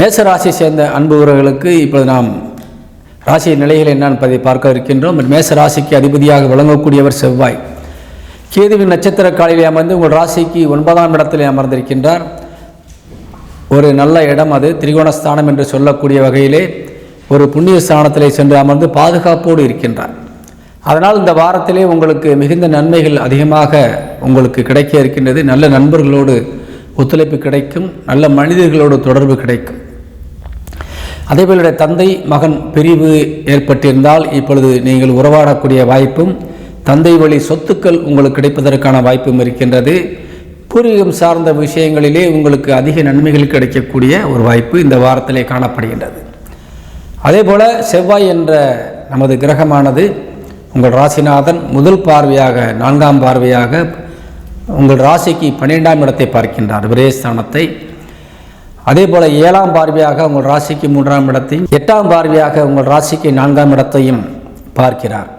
மேச ராசி சேர்ந்த அன்பு உறவுகளுக்கு இப்போது நாம் ராசி நிலைகள் என்னன்னு பார்க்க இருக்கின்றோம். மேச ராசிக்கு அதிபதியாக விளங்கக்கூடியவர் செவ்வாய். கேதுவின் நட்சத்திர காலையில் அமர்ந்து உங்கள் ராசிக்கு ஒன்பதாம் இடத்தில் அமர்ந்திருக்கின்றார். ஒரு நல்ல இடம் அது திரிகோணஸ்தானம் என்று சொல்லக்கூடிய வகையிலே ஒரு புண்ணிய ஸ்தானத்திலே சென்று அமர்ந்து பாதுகாப்போடு இருக்கின்றார். அதனால் இந்த வாரத்திலே உங்களுக்கு மிகுந்த நன்மைகள் அதிகமாக உங்களுக்கு கிடைக்க இருக்கின்றது. நல்ல நண்பர்களோடு ஒத்துழைப்பு கிடைக்கும். நல்ல மனிதர்களோடு தொடர்பு கிடைக்கும். அதேபோல தந்தை மகன் பிரிவு ஏற்பட்டிருந்தால் இப்பொழுது நீங்கள் உறவாடக்கூடிய வாய்ப்பும் தந்தை வழி சொத்துக்கள் உங்களுக்கு கிடைப்பதற்கான வாய்ப்பும் இருக்கின்றது. பூர்வீகம் சார்ந்த விஷயங்களிலே உங்களுக்கு அதிக நன்மைகள் கிடைக்கக்கூடிய ஒரு வாய்ப்பு இந்த வாரத்திலே காணப்படுகின்றது. அதேபோல் செவ்வாய் என்ற நமது கிரகமானது உங்கள் ராசிநாதன் முதல் பார்வையாக நான்காம் பார்வையாக உங்கள் ராசிக்கு பன்னிரெண்டாம் இடத்தை பார்க்கின்றார். விரேஸ்தானத்தை அதே போல ஏழாம் பார்வையாக உங்கள் ராசிக்கு மூன்றாம் இடத்தையும் எட்டாம் பார்வையாக உங்கள் ராசிக்கு நான்காம் இடத்தையும் பார்க்கிறார்.